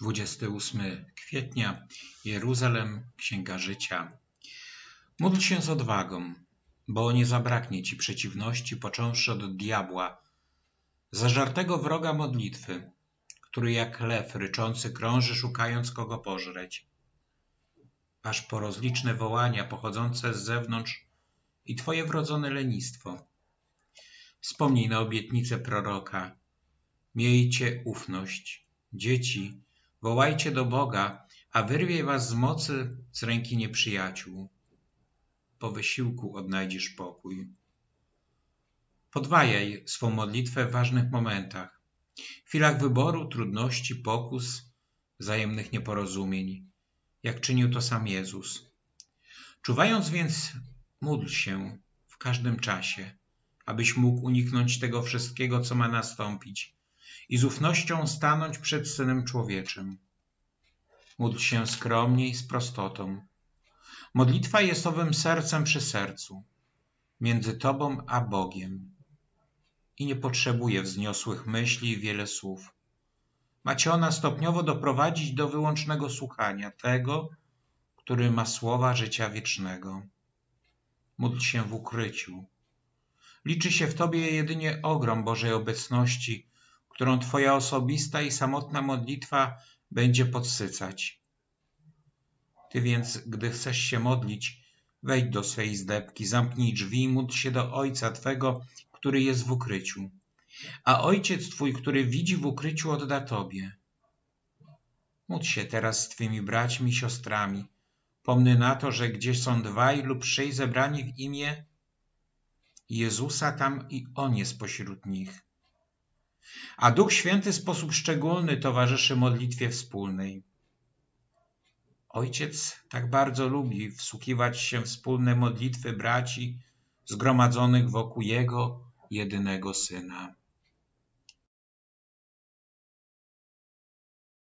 28 kwietnia, Jeruzalem, Księga Życia. Módl się z odwagą, bo nie zabraknie ci przeciwności, począwszy od diabła, zażartego wroga modlitwy, który jak lew ryczący krąży, szukając kogo pożreć, aż po rozliczne wołania pochodzące z zewnątrz i twoje wrodzone lenistwo. Wspomnij na obietnicę proroka. Miejcie ufność. Dzieci, Wołajcie do Boga, a wyrwie was z mocy z ręki nieprzyjaciół. Po wysiłku odnajdziesz pokój. Podwajaj swą modlitwę w ważnych momentach, w chwilach wyboru, trudności, pokus, wzajemnych nieporozumień, jak czynił to sam Jezus. Czuwając więc, módl się w każdym czasie, abyś mógł uniknąć tego wszystkiego, co ma nastąpić, i z ufnością stanąć przed Synem Człowieczym. Módl się skromnie i z prostotą. Modlitwa jest owym sercem przy sercu, między Tobą a Bogiem i nie potrzebuje wzniosłych myśli i wiele słów. Macie ona stopniowo doprowadzić do wyłącznego słuchania tego, który ma słowa życia wiecznego. Módl się w ukryciu. Liczy się w Tobie jedynie ogrom Bożej obecności, którą Twoja osobista i samotna modlitwa będzie podsycać. Ty więc, gdy chcesz się modlić, wejdź do swej zdebki, zamknij drzwi i módl się do Ojca Twego, który jest w ukryciu. A Ojciec Twój, który widzi w ukryciu, odda Tobie. Módl się teraz z Twymi braćmi i siostrami. Pomny na to, że gdzieś są dwaj lub trzej zebrani w imię Jezusa, tam i On jest pośród nich. A Duch Święty w sposób szczególny towarzyszy modlitwie wspólnej. Ojciec tak bardzo lubi wsłuchiwać się w wspólne modlitwy braci zgromadzonych wokół Jego jedynego Syna.